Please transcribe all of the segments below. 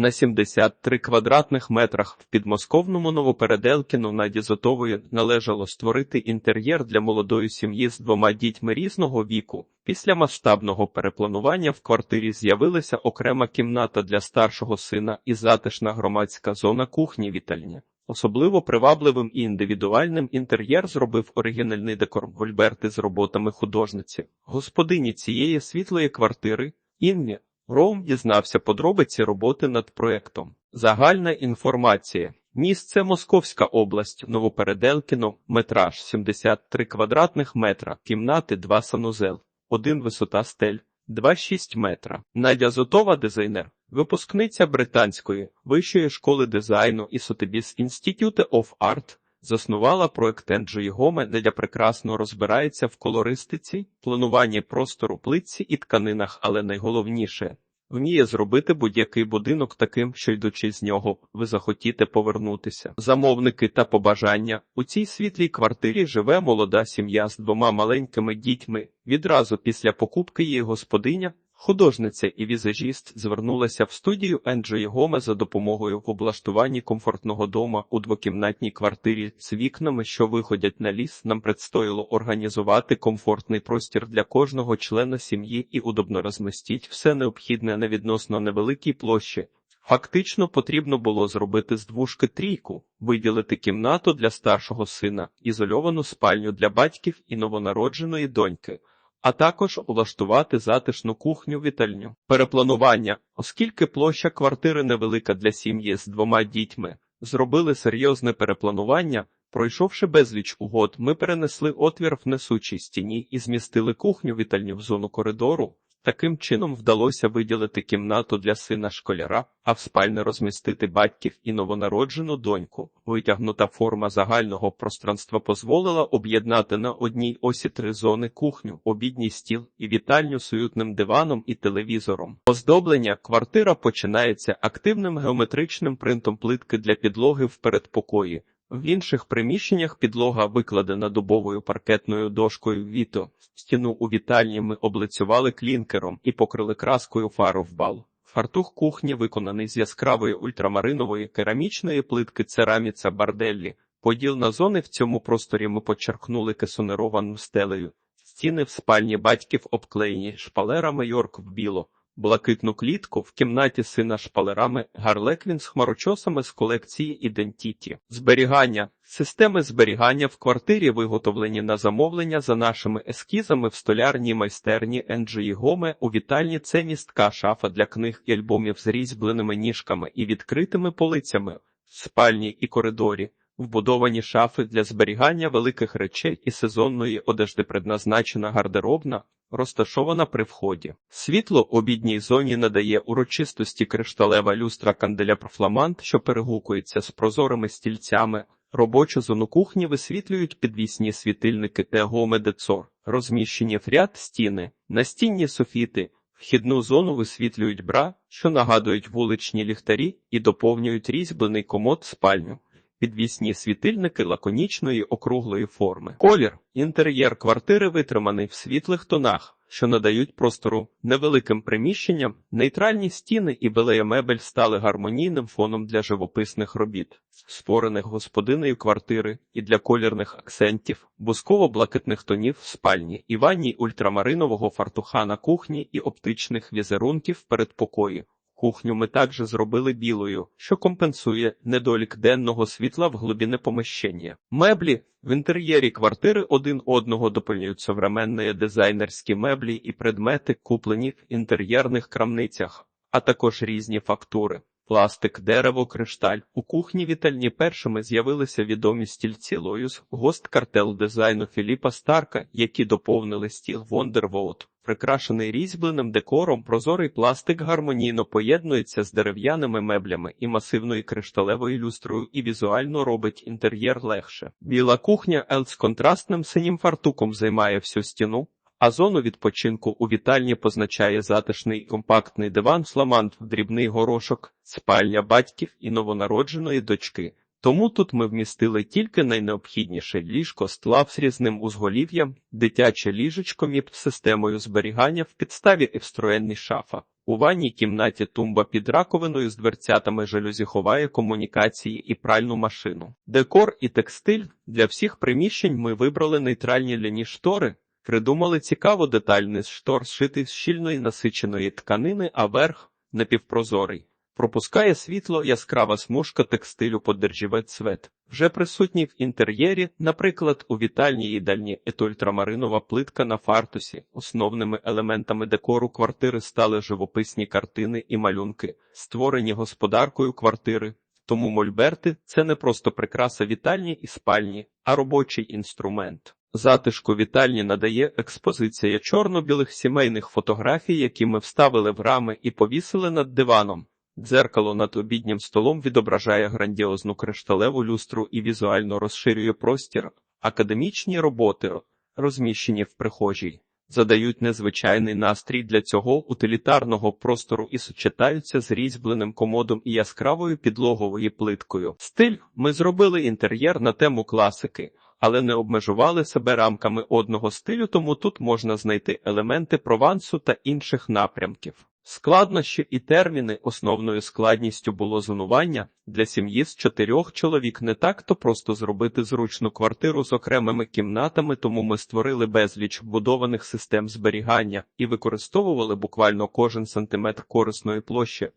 На 73 квадратних метрах в підмосковному Новопеределкіну на Дізотової належало створити інтер'єр для молодої сім'ї з двома дітьми різного віку. Після масштабного перепланування в квартирі з'явилася окрема кімната для старшого сина і затишна громадська зона кухні-вітальні. Особливо привабливим і індивідуальним інтер'єр зробив оригінальний декор Гольберти з роботами художниці. Господині цієї світлої квартири Інні Роум дізнався подробиці роботи над проектом. Загальна інформація. Місце Московська область, Новопеределкіно, метраж 73 квадратних метра, кімнати 2 санузел, 1 висота стель, 2,6 метра. Надя Зотова, дизайнер, випускниця британської вищої школи дизайну і Sotheby's Institute of Art, заснувала проект Енджої Гоме, де прекрасно розбирається в колористиці, плануванні простору плитці і тканинах, але найголовніше вміє зробити будь-який будинок таким, що йдучи з нього, ви захотіте повернутися. Замовники та побажання у цій світлій квартирі живе молода сім'я з двома маленькими дітьми. Відразу після покупки її господиня. Художниця і візажіст звернулася в студію Енджої Гоме за допомогою в облаштуванні комфортного дома у двокімнатній квартирі з вікнами, що виходять на ліс. Нам предстоїло організувати комфортний простір для кожного члена сім'ї і удобно розмістіть все необхідне на відносно невеликій площі. Фактично потрібно було зробити з двушки трійку, виділити кімнату для старшого сина, ізольовану спальню для батьків і новонародженої доньки а також влаштувати затишну кухню вітальню. Перепланування, оскільки площа квартири невелика для сім'ї з двома дітьми, зробили серйозне перепланування. Пройшовши безліч угод, ми перенесли отвір в несучій стіні і змістили кухню вітальню в зону коридору, Таким чином вдалося виділити кімнату для сина школяра, а в спальне розмістити батьків і новонароджену доньку. Витягнута форма загального пространства дозволила об'єднати на одній осі три зони кухню, обідній стіл і вітальню з уютним диваном і телевізором. Оздоблення квартира починається активним геометричним принтом плитки для підлоги в передпокої. В інших приміщеннях підлога викладена дубовою паркетною дошкою віто. Стіну у вітальні ми облицювали клінкером і покрили краскою фару в бал. Фартух кухні виконаний з яскравої ультрамаринової керамічної плитки цераміца барделлі. Поділ на зони в цьому просторі ми почеркнули кесонеровану стелею. Стіни в спальні батьків обклеєні шпалерами Йорк в біло блакитну клітку в кімнаті сина шпалерами гарлеквін з хмарочосами з колекції Ідентіті. Зберігання системи зберігання в квартирі виготовлені на замовлення за нашими ескізами в столярній майстерні Енджії Гоме у вітальні це містка шафа для книг і альбомів з різьбленими ніжками і відкритими полицями в спальні і коридорі. Вбудовані шафи для зберігання великих речей і сезонної одежди предназначена гардеробна, розташована при вході. Світло обідній зоні надає урочистості кришталева люстра канделябр фламант, що перегукується з прозорими стільцями. Робочу зону кухні висвітлюють підвісні світильники Тегомедецор, розміщені в ряд стіни, настінні софіти. Вхідну зону висвітлюють бра, що нагадують вуличні ліхтарі, і доповнюють різьблений комод спальню підвісні світильники лаконічної округлої форми. Колір інтер'єр квартири витриманий в світлих тонах. Що надають простору невеликим приміщенням, нейтральні стіни і белея мебель стали гармонійним фоном для живописних робіт, створених господинею квартири і для колірних акцентів, бусково-блакитних тонів в спальні, і ванній ультрамаринового фартуха на кухні і оптичних візерунків передпокої. Кухню ми також зробили білою, що компенсує недолік денного світла в глибине помещення. Меблі в інтер'єрі квартири один одного доповнюють современні дизайнерські меблі і предмети, куплені в інтер'єрних крамницях, а також різні фактури. Пластик, дерево, кришталь. У кухні вітальні першими з'явилися відомі стільці Лоюс, гост картел дизайну Філіпа Старка, які доповнили стіл Вондервоут. Прикрашений різьбленим декором, прозорий пластик гармонійно поєднується з дерев'яними меблями і масивною кришталевою люстрою і візуально робить інтер'єр легше. Біла кухня Ел з контрастним синім фартуком займає всю стіну, а зону відпочинку у вітальні позначає затишний компактний диван, фламант, дрібний горошок, спальня батьків і новонародженої дочки. Тому тут ми вмістили тільки найнеобхідніше ліжко з тлав різним узголів'ям, дитяче ліжечко міп з системою зберігання в підставі і встроєнний шафа. У ванній кімнаті тумба під раковиною з дверцятами жалюзі ховає комунікації і пральну машину. Декор і текстиль для всіх приміщень ми вибрали нейтральні ляні штори, придумали цікаво детальний штор, зшитий з щільної насиченої тканини, а верх напівпрозорий. Пропускає світло яскрава смужка текстилю подержіве цвет. Вже присутній в інтер'єрі, наприклад, у вітальній їдальні етультрамаринова плитка на фартусі. Основними елементами декору квартири стали живописні картини і малюнки, створені господаркою квартири. Тому мольберти це не просто прикраса вітальні і спальні, а робочий інструмент. Затишку вітальні надає експозиція чорно-білих сімейних фотографій, які ми вставили в рами і повісили над диваном. Дзеркало над обіднім столом відображає грандіозну кришталеву люстру і візуально розширює простір. Академічні роботи, розміщені в прихожій, задають незвичайний настрій для цього утилітарного простору і сочетаються з різьбленим комодом і яскравою підлоговою плиткою. Стиль ми зробили інтер'єр на тему класики, але не обмежували себе рамками одного стилю, тому тут можна знайти елементи провансу та інших напрямків. Складнощі і терміни основною складністю було зонування для сім'ї з чотирьох чоловік. Не так то просто зробити зручну квартиру з окремими кімнатами, тому ми створили безліч вбудованих систем зберігання і використовували буквально кожен сантиметр корисної площі.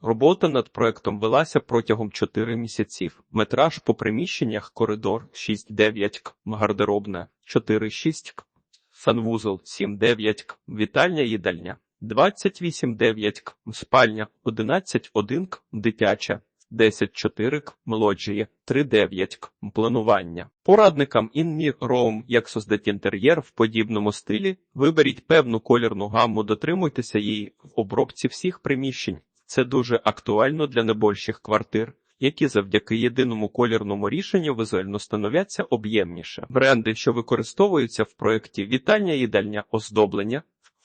Робота над проектом велася протягом 4 місяців. Метраж по приміщеннях коридор 6-9 к, гардеробна 4-6 к, санвузол 7-9 к, вітальня їдальня 28-9 к, спальня 11-1 к, дитяча 10-4 к, лоджії 3-9 к, планування. Порадникам InMe як создати інтер'єр в подібному стилі, виберіть певну колірну гамму, дотримуйтеся її в обробці всіх приміщень. Це дуже актуально для небольших квартир, які завдяки єдиному колірному рішенню візуально становляться об'ємніше. Бренди, що використовуються в проєкті вітальня їдальня оздоблення,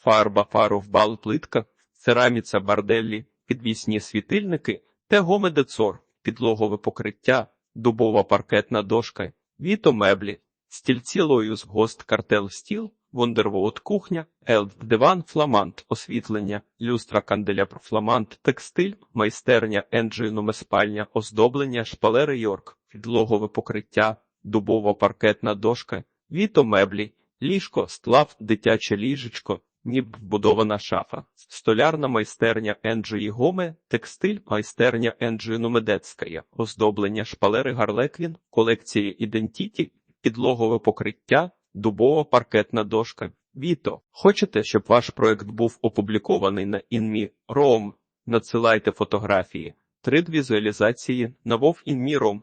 фарба, фаров, плитка, цераміця барделлі, підвісні світильники, тегоме децор, підлогове покриття, дубова паркетна дошка, віто меблі, стільці лоюз гост картел стіл, Вондервоут кухня, елд диван, фламант, освітлення, люстра канделябр, фламант, текстиль, майстерня, енджинуме спальня, оздоблення, шпалери Йорк, підлогове покриття, дубова паркетна дошка, віто меблі, ліжко, склав, дитяче ліжечко, ніб вбудована шафа, столярна майстерня Енджії Гоме, текстиль, майстерня Енджії Нумедецькая, оздоблення шпалери Гарлеквін, колекції Ідентіті, підлогове покриття, дубова паркетна дошка. Віто, хочете, щоб ваш проект був опублікований на InMe.rom? Надсилайте фотографії, 3D візуалізації на InMe.rom.